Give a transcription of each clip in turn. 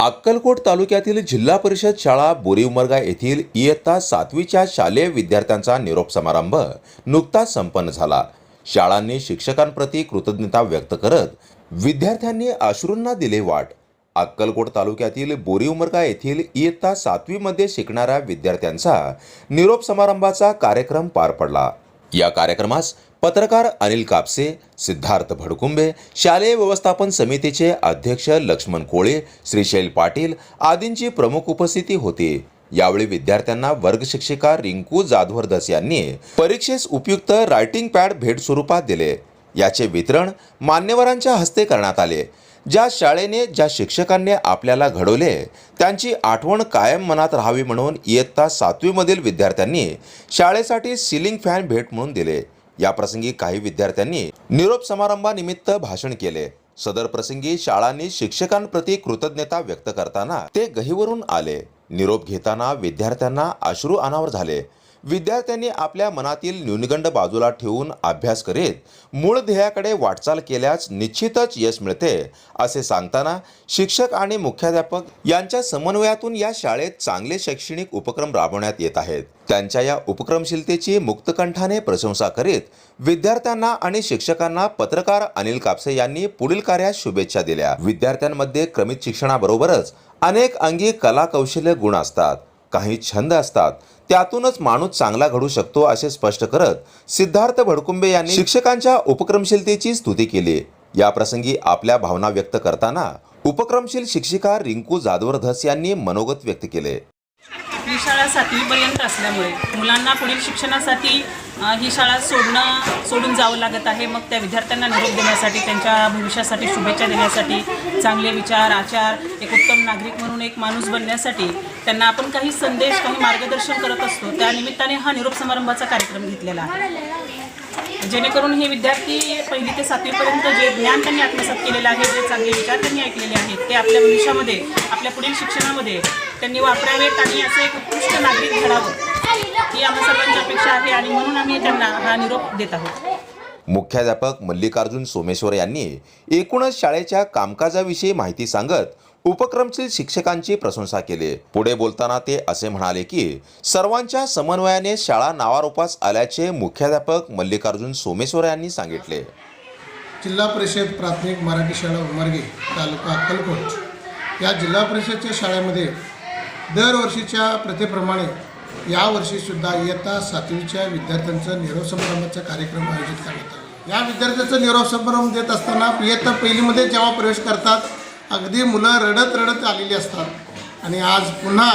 अक्कलकोट तालुक्यातील जिल्हा परिषद शाळा बोरीउमरगा येथील इयत्ता सातवीच्या शालेय विद्यार्थ्यांचा निरोप समारंभ नुकताच संपन्न झाला. शाळांनी शिक्षकांप्रती कृतज्ञता व्यक्त करत विद्यार्थ्यांनी अश्रूंना दिले वाट. अक्कलकोट तालुक्यातील बोरीउमरगा येथील इयत्ता सातवीमध्ये शिकणाऱ्या विद्यार्थ्यांचा निरोप समारंभाचा कार्यक्रम पार पडला. या कार्यक्रमास पत्रकार अनिल कापसे सिद्धार्थ भडकुंबे शालेय व्यवस्थापन समितीचे अध्यक्ष लक्ष्मण कोळे श्रीशैल पाटील आदींची प्रमुख उपस्थिती होती. यावेळी विद्यार्थ्यांना वर्गशिक्षिका रिंकू जाधवरदस यांनी परीक्षेस उपयुक्त रायटिंग पॅड भेट स्वरूपात दिले. याचे वितरण मान्यवरांच्या हस्ते करण्यात आले. ज्या शाळेने ज्या शिक्षकांनी आपल्याला घडवले त्यांची आठवण कायम मनात राहावी म्हणून इयत्ता सातवीमधील विद्यार्थ्यांनी शाळेसाठी सिलिंग फॅन भेट म्हणून दिले. या प्रसंगी काही विद्यार्थ्यांनी निरोप समारंभानिमित्त भाषण केले. सदर प्रसंगी शाळांनी शिक्षकांप्रती कृतज्ञता व्यक्त करताना ते गहीवरून आले. निरोप घेताना विद्यार्थ्यांना अश्रू अनावर झाले. विद्यार्थ्यांनी आपल्या मनातील न्यूनगंड बाजूला ठेवून अभ्यास करीत मूळ ध्येयाकडे वाटचाल केल्यास निश्चितच यश मिळते असे सांगताना शिक्षक आणि मुख्याध्यापक यांच्या समन्वयातून या शाळेत चांगले शैक्षणिक उपक्रम राबवण्यात येत आहेत. त्यांच्या या उपक्रमशीलतेची मुक्तकंठाने प्रशंसा करीत विद्यार्थ्यांना आणि शिक्षकांना पत्रकार अनिल कापसे यांनी पुढील कार्यात शुभेच्छा दिल्या. विद्यार्थ्यांमध्ये क्रमित शिक्षणाबरोबरच अनेक अंगी कला कौशल्य गुण असतात. काही छंद असतात त्यातूनच माणूस चांगला घडू शकतो असे स्पष्ट करत सिद्धार्थ भडकुंबे यांनी शिक्षकांच्या उपक्रमशीलतेची स्तुती केली. या प्रसंगी आपल्या भावना व्यक्त करताना उपक्रमशील शिक्षिका रिंकू जाधवर धस यांनी मनोगत व्यक्त केले. ही शाळा सातवीपर्यंत असल्यामुळे मुलांना पुढील शिक्षणासाठी ही शाळा सोडणं सोडून जावं लागत आहे. मग त्या विद्यार्थ्यांना निरोप देण्यासाठी त्यांच्या भविष्यासाठी शुभेच्छा देण्यासाठी चांगले विचार आचार एक उत्तम नागरिक म्हणून एक माणूस बनण्यासाठी त्यांना आपण काही संदेश काही मार्गदर्शन करत असतो. त्या निमित्ताने हा निरोप समारंभाचा कार्यक्रम घेतलेला आहे. जेणेकरून हे विद्यार्थी पहिली ते सातवीपर्यंत जे ज्ञान त्यांनी आत्मसात केलेलं आहे जे चांगले विचार त्यांनी ऐकलेले आहेत ते आपल्या भविष्यामध्ये आपल्या पुढील शिक्षणामध्ये त्यांनी वापरावेत आणि असं एक उत्कृष्ट नागरिक घडावं ही आम्हा सर्वांची अपेक्षा आहे आणि म्हणून आम्ही त्यांना हा निरोप देत आहोत. मुख्याध्यापक मल्लिकार्जुन सोमेश्वर यांनी एकूणच शाळेच्या कामकाजाविषयी माहिती सांगत उपक्रमशील शिक्षकांची प्रशंसा केली. पुढे बोलताना ते असे म्हणाले की सर्वांच्या समन्वयाने शाळा नावारूपास आल्याचे मुख्याध्यापक मल्लिकार्जुन सोमेश्वर यांनी सांगितले. जिल्हा परिषद प्राथमिक मराठी शाळा उमरगे तालुका अक्कलकोट. या जिल्हा परिषदच्या शाळेमध्ये दरवर्षीच्या प्रथेप्रमाणे यावर्षीसुद्धा इयत्ता सातवीच्या विद्यार्थ्यांचं निरोप समारंभाचा कार्यक्रम आयोजित करण्यात आला. या विद्यार्थ्याचं निरोप समारंभ देत असताना इयत्ता पहिलीमध्ये जेव्हा प्रवेश करतात अगदी मुलं रडत रडत आलेली असतात. आणि आज पुन्हा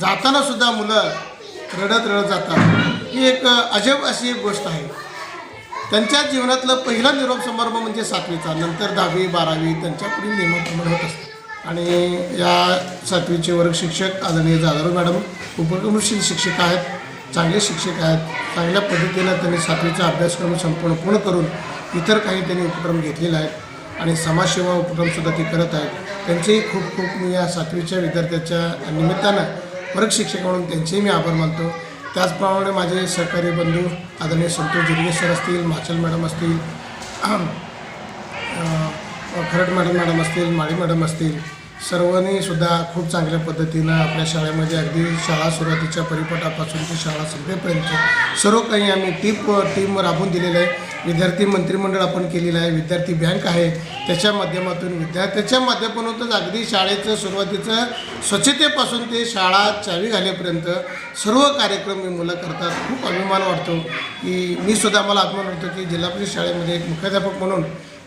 जाताना सुद्धा मुलं रडत रडत जातात. ही एक अजब अशी एक गोष्ट आहे. त्यांच्या जीवनातलं पहिला निरोप समारंभ म्हणजे सातवीचा. नंतर दहावी बारावी त्यांच्या पुढील नियमाप्रमाणे होत असतात आणि या सातवीचे वर्ग शिक्षक आदरणीय जाधव मॅडम उपक्रमशील शिक्षक आहेत चांगले शिक्षक आहेत चांगल्या पद्धतीनं त्यांनी सातवीचा अभ्यासक्रम संपूर्ण पूर्ण करून इतर काही त्यांनी उपक्रम घेतलेले आहेत आणि समाजसेवा उपक्रमसुद्धा ते करत आहेत. त्यांचेही खूप खूप मी या सातवीच्या विद्यार्थ्याच्या निमित्तानं वर्ग शिक्षक म्हणून त्यांचेही मी आभार मानतो. त्याचप्रमाणे माझे सहकारी बंधू आदरणीय संतोष जिरगे सर असतील माचल मॅडम असतील खरड मॅडम मॅडम असतील माळी मॅडम असतील सर्वांनी सुद्धा खूप चांगल्या पद्धतीनं आपल्या शाळेमध्ये अगदी शाळा सुरुवातीच्या परिपटापासून ते शाळा संपेपर्यंत सर्व काही आम्ही टीप टीम राबवून दिलेलं आहे. विद्यार्थी मंत्रिमंडळ आपण केलेलं आहे विद्यार्थी बँक आहे. त्याच्या माध्यमातून विद्यार्थ्याच्या माध्यमातूनच अगदी शाळेचं सुरुवातीचं स्वच्छतेपासून ते शाळा चावी घालेपर्यंत सर्व कार्यक्रम मी मुलं करतात. खूप अभिमान वाटतो की मी सुद्धा मला अभिमान वाटतो की जिल्हा परिषद शाळेमध्ये एक मुख्याध्यापक म्हणून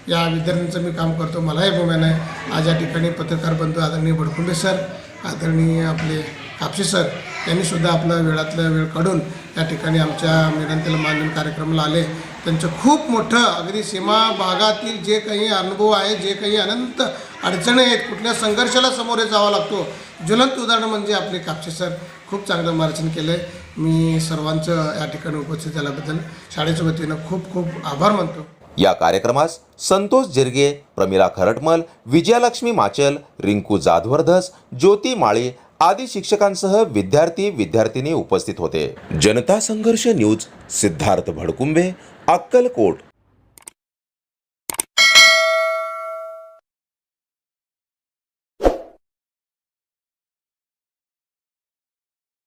या विद्यार्थ्यांचं मी काम करतो. मलाही अभिमान आहे. आज या ठिकाणी पत्रकार बंधू आदरणीय बडकुंडे सर आदरणीय आपले कापसे सर यांनीसुद्धा आपला वेळातला वेळ काढून या ठिकाणी आमच्या विनंतीला मानधन कार्यक्रमाला आले. त्यांचं खूप मोठं अगदी सीमा भागातील जे काही अनुभव आहे जे काही अनंत अडचणी आहेत कुठल्या संघर्षाला सामोरे जावा लागतो ज्वलंत उदाहरण म्हणजे आपले कापसे सर खूप चांगलं मार्गदर्शन केलं आहे मी सर्वांचं या ठिकाणी उपस्थित झाल्याबद्दल शाळेच्या वतीनं खूप खूप आभार मानतो. या कार्यक्रमास संतोष जिरगे प्रमिला खरटमल विजयालक्ष्मी माचल रिंकू जाधवरधस ज्योती माळी आदी शिक्षकांसह विद्यार्थी विद्यार्थिनी उपस्थित होते. जनता संघर्ष न्यूज सिद्धार्थ भडकुंबे अक्कलकोट.